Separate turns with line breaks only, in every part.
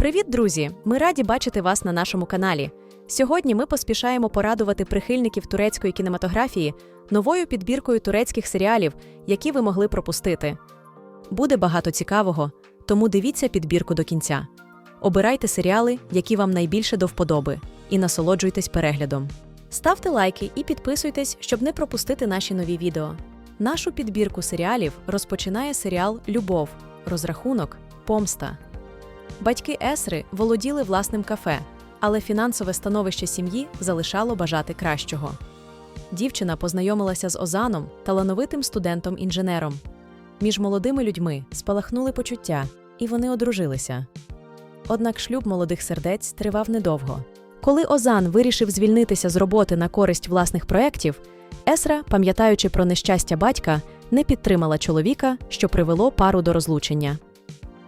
Привіт, друзі! Ми раді бачити вас на нашому каналі. Сьогодні ми поспішаємо порадувати прихильників турецької кінематографії новою підбіркою турецьких серіалів, які ви могли пропустити. Буде багато цікавого, тому дивіться підбірку до кінця. Обирайте серіали, які вам найбільше до вподоби, і насолоджуйтесь переглядом. Ставте лайки і підписуйтесь, щоб не пропустити наші нові відео. Нашу підбірку серіалів розпочинає серіал Любов, розрахунок, помста. Батьки Есри володіли власним кафе, але фінансове становище сім'ї залишало бажати кращого. Дівчина познайомилася з Озаном, талановитим студентом-інженером. Між молодими людьми спалахнули почуття, і вони одружилися. Однак шлюб молодих сердець тривав недовго. Коли Озан вирішив звільнитися з роботи на користь власних проєктів, Есра, пам'ятаючи про нещастя батька, не підтримала чоловіка, що привело пару до розлучення.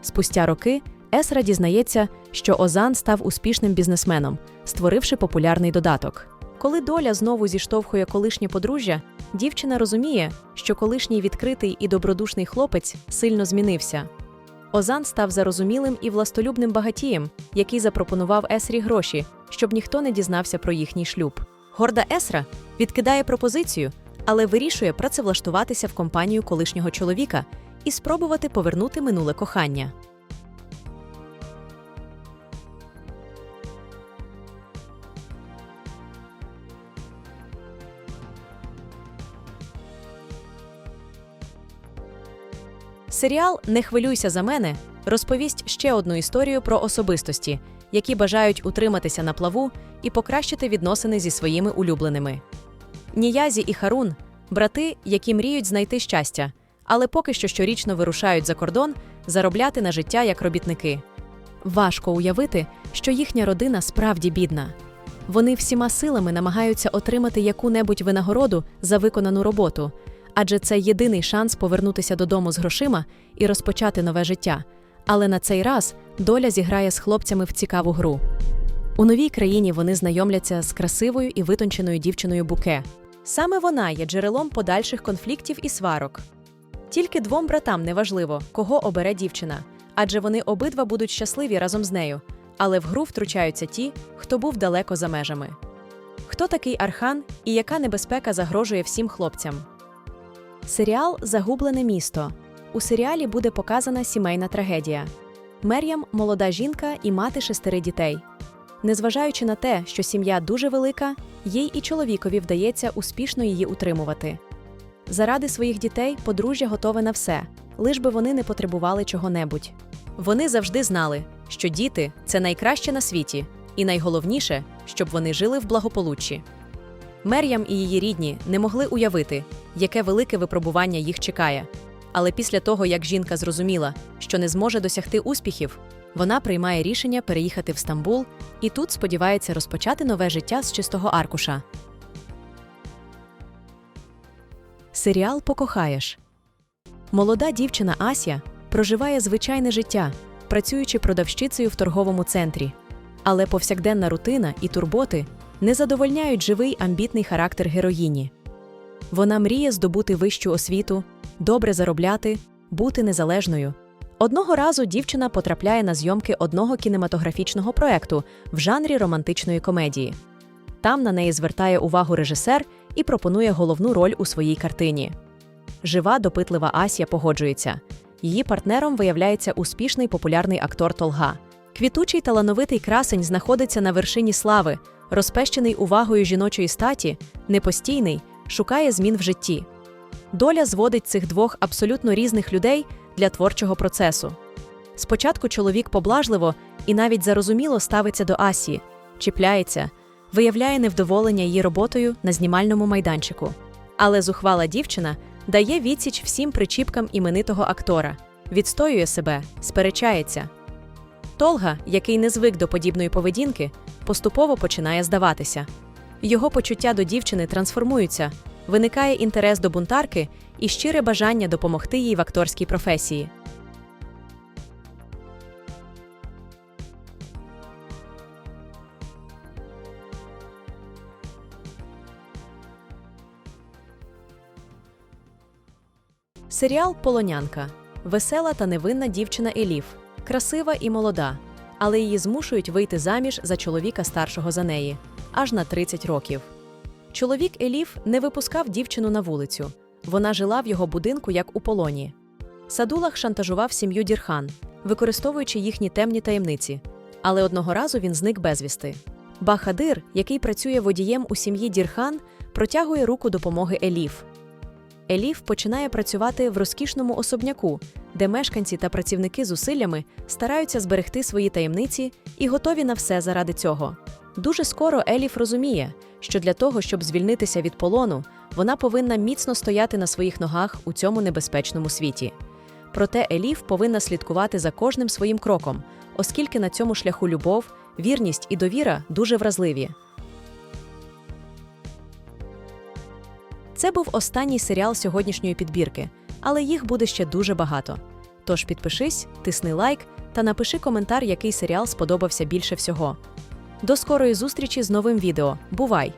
Спустя роки Есра дізнається, що Озан став успішним бізнесменом, створивши популярний додаток. Коли доля знову зіштовхує колишнє подружжя, дівчина розуміє, що колишній відкритий і добродушний хлопець сильно змінився. Озан став зарозумілим і властолюбним багатієм, який запропонував Есрі гроші, щоб ніхто не дізнався про їхній шлюб. Горда Есра відкидає пропозицію, але вирішує працевлаштуватися в компанію колишнього чоловіка і спробувати повернути минуле кохання. Серіал Не хвилюйся за мене розповість ще одну історію про особистості, які бажають утриматися на плаву і покращити відносини зі своїми улюбленими. Ніязі і Харун брати, які мріють знайти щастя, але поки що щорічно вирушають за кордон заробляти на життя як робітники. Важко уявити, що їхня родина справді бідна. Вони всіма силами намагаються отримати яку-небудь винагороду за виконану роботу, адже це єдиний шанс повернутися додому з грошима і розпочати нове життя. Але на цей раз доля зіграє з хлопцями в цікаву гру. У новій країні вони знайомляться з красивою і витонченою дівчиною Буке. Саме вона є джерелом подальших конфліктів і сварок. Тільки двом братам неважливо, кого обере дівчина, адже вони обидва будуть щасливі разом з нею, але в гру втручаються ті, хто був далеко за межами. Хто такий Архан і яка небезпека загрожує всім хлопцям? Серіал Загублене місто. У серіалі буде показана сімейна трагедія. Мер'ям молода жінка і мати шестери дітей. Незважаючи на те, що сім'я дуже велика, їй і чоловікові вдається успішно її утримувати. Заради своїх дітей подружжя готове на все, лиш би вони не потребували чого-небудь. Вони завжди знали, що діти це найкраще на світі, і найголовніше, щоб вони жили в благополуччі. Мер'ям і її рідні не могли уявити, яке велике випробування їх чекає. Але після того, як жінка зрозуміла, що не зможе досягти успіхів, вона приймає рішення переїхати в Стамбул і тут сподівається розпочати нове життя з чистого аркуша. Серіал Покохаєш. Молода дівчина Ася проживає звичайне життя, працюючи продавщицею в торговому центрі. Але повсякденна рутина і турботи не задовольняють живий амбітний характер героїні. Вона мріє здобути вищу освіту, добре заробляти, бути незалежною. Одного разу дівчина потрапляє на зйомки одного кінематографічного проекту в жанрі романтичної комедії. Там на неї звертає увагу режисер і пропонує головну роль у своїй картині. Жива, допитлива Ася погоджується. Її партнером виявляється успішний популярний актор Толга. Квітучий талановитий красень знаходиться на вершині слави, розпещений увагою жіночої статі, непостійний, шукає змін в житті. Доля зводить цих двох абсолютно різних людей для творчого процесу. Спочатку чоловік поблажливо і навіть зарозуміло ставиться до Асії, чіпляється, виявляє невдоволення її роботою на знімальному майданчику. Але зухвала дівчина дає відсіч всім причіпкам іменитого актора, відстоює себе, сперечається. Толга, який не звик до подібної поведінки, поступово починає здаватися. Його почуття до дівчини трансформуються, виникає інтерес до бунтарки і щире бажання допомогти їй в акторській професії. Серіал Полонянка весела та невинна дівчина Еліф, красива і молода, але її змушують вийти заміж за чоловіка старшого за неї аж на 30 років. Чоловік Еліф не випускав дівчину на вулицю. Вона жила в його будинку як у полоні. Садулах шантажував сім'ю Дірхан, використовуючи їхні темні таємниці. Але одного разу він зник безвісти. Бахадир, який працює водієм у сім'ї Дірхан, протягує руку допомоги Еліф. Еліф починає працювати в розкішному особняку, де мешканці та працівники зусиллями стараються зберегти свої таємниці і готові на все заради цього. Дуже скоро Еліф розуміє, що для того, щоб звільнитися від полону, вона повинна міцно стояти на своїх ногах у цьому небезпечному світі. Проте Еліф повинна слідкувати за кожним своїм кроком, оскільки на цьому шляху любов, вірність і довіра дуже вразливі. Це був останній серіал сьогоднішньої підбірки, але їх буде ще дуже багато. Тож підпишись, тисни лайк та напиши коментар, який серіал сподобався більше всього. До скорої зустрічі з новим відео. Бувай!